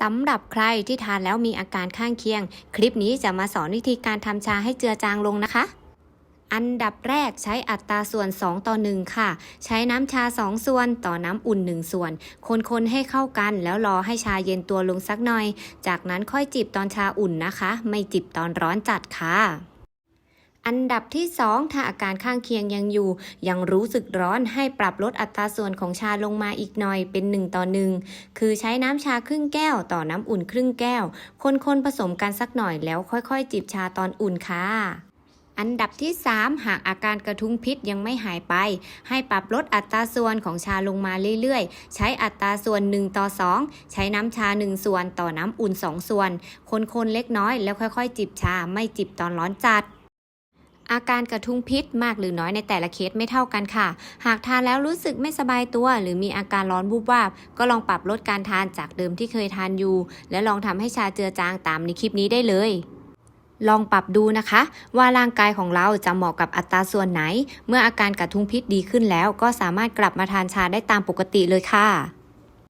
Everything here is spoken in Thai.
สำหรับใครที่ทานแล้วมีอาการข้างเคียง คลิปนี้จะมาสอนวิธีการทำชาให้เจือจางลงนะคะ อันดับแรกใช้อัตราส่วน 2 ต่อ 1 ค่ะ ใช้น้ำชา 2 ส่วน ต่อน้ำอุ่น 1 ส่วน คนๆให้เข้ากันแล้วรอให้ชาเย็นตัวลงสักหน่อย จากนั้นค่อยจิบตอนชาอุ่นนะคะ ไม่จิบตอนร้อนจัดค่ะ อันดับที่ 2 ถ้าอาการข้างเคียงยังอยู่ ยังรู้สึกร้อนให้ปรับลดอัตราส่วนของชาลงมาอีกหน่อยเป็น 1 ต่อ 1 คือใช้น้ำชาครึ่งแก้ว ต่อน้ำอุ่นครึ่งแก้ว คนๆผสมกันสักหน่อยแล้วค่อยๆ จิบชาตอนอุ่นค่ะอันดับที่ 3 หากอาการกระทุ้งพิษยังไม่หายไป ให้ปรับลดอัตราส่วนของชาลงมาเรื่อยๆ ใช้อัตราส่วน 1 ต่อ 2 ใช้น้ำชา 1 ส่วน ต่อน้ำอุ่น 2 ส่วน คนๆเล็กน้อยแล้วค่อยๆ จิบชาไม่จิบตอนร้อนจัด อาการกระทุ้งพิษมากหรือน้อยในแต่ละเคสไม่เท่ากันค่ะ หากทานแล้วรู้สึกไม่สบายตัว หรือมีอาการร้อนวูบวาบ ก็ลองปรับลดการทานจากเดิมที่เคยทานอยู่ และลองทำให้ชาเจือจางตามในคลิปนี้ได้เลยลองปรับดูนะคะ ว่าร่างกายของเราจะเหมาะกับอัตราส่วนไหน เมื่ออาการกระทุ้งพิษดีขึ้นแล้ว ก็สามารถกลับมาทานชาได้ตามปกติเลยค่ะ